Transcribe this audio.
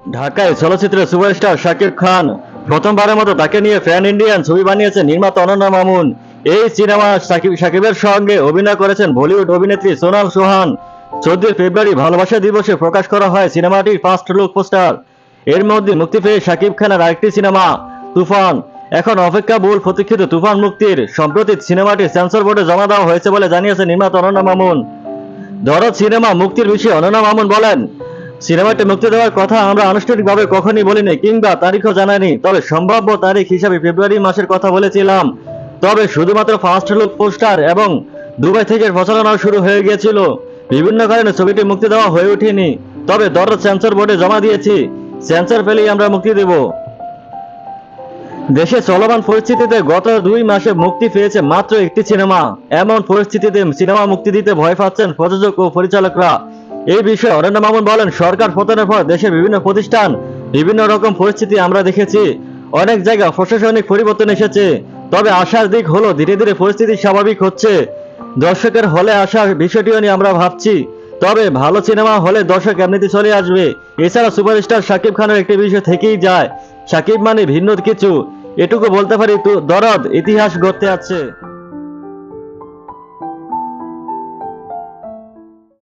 ঢাকায় চলচ্চিত্রের সুপারস্টার শাকিব খান প্রথমবারের মতো তাকে নিয়ে ফ্যান ইন্ডিয়ান ছবি বানিয়েছে নির্মাতা অনন্যা মামুন। এই সিনেমা সাকিব সাকিবের সঙ্গে অভিনয় করেছেন বলিউড অভিনেত্রী সোনাল সোহান। চোদ্দই ফেব্রুয়ারি ভালোবাসা দিবসে প্রকাশ করা হয় সিনেমাটির ফার্স্ট লুক পোস্টার। এর মধ্যে মুক্তি পেয়ে শাকিব খানের আরেকটি সিনেমা, তুফান। এখন অপেক্ষা বহুল প্রতীক্ষিত তুফান মুক্তির। সম্প্রতি সিনেমাটি সেন্সর বোর্ডে জমা দেওয়া হয়েছে বলে জানিয়েছে নির্মাতা অনন্যা মামুন। দরদ সিনেমা মুক্তির বিষয়ে অনন্যা মামুন বলেন সিনেমাটি মুক্তি দেওয়ার কথা আমরা আনুষ্ঠানিকভাবে কখনই বলিনি কিংবা তারিখও জানাইনি। তবে সম্ভাব্য তারিখ হিসাবে ফেব্রুয়ারি মাসের কথা বলেছিলাম। তবে শুধুমাত্র ফার্স্ট লুক পোস্টার এবং দুবাই থেকে প্রচারণাও শুরু হয়ে গিয়েছিল। বিভিন্ন কারণে ছবিটি মুক্তি দেওয়া হয়ে ওঠেনি। তবে দরদ সেন্সর বোর্ডে জমা দিয়েছি। সেন্সর পেলেই আমরা মুক্তি দেব। দেশে চলমান পরিস্থিতিতে গত দুই মাসে মুক্তি পেয়েছে মাত্র একটি সিনেমা। এমন পরিস্থিতিতে সিনেমা মুক্তি দিতে ভয় পাচ্ছেন প্রযোজক ও পরিচালকরা। এই বিষয়ে অরণ্য মামুন বলেন, সরকার পতনের পর দেশের বিভিন্ন প্রতিষ্ঠান বিভিন্ন রকম পরিস্থিতি আমরা দেখেছি। অনেক জায়গায় প্রশাসনিক পরিবর্তন এসেছে। তবে আশার দিক হলো, ধীরে ধীরে পরিস্থিতি স্বাভাবিক হচ্ছে। দর্শকের হলে আসার বিষয়টিও নিয়ে আমরা ভাবছি। তবে ভালো সিনেমা হলে দর্শক এমনিতে চলে আসবে। এছাড়া সুপারস্টার শাকিব খানের একটি বিষয় থেকেই যায়। শাকিব মানে ভিন্ন কিছু। এটুকু বলতে পারি দরদ, ইতিহাস গড়তে আছে।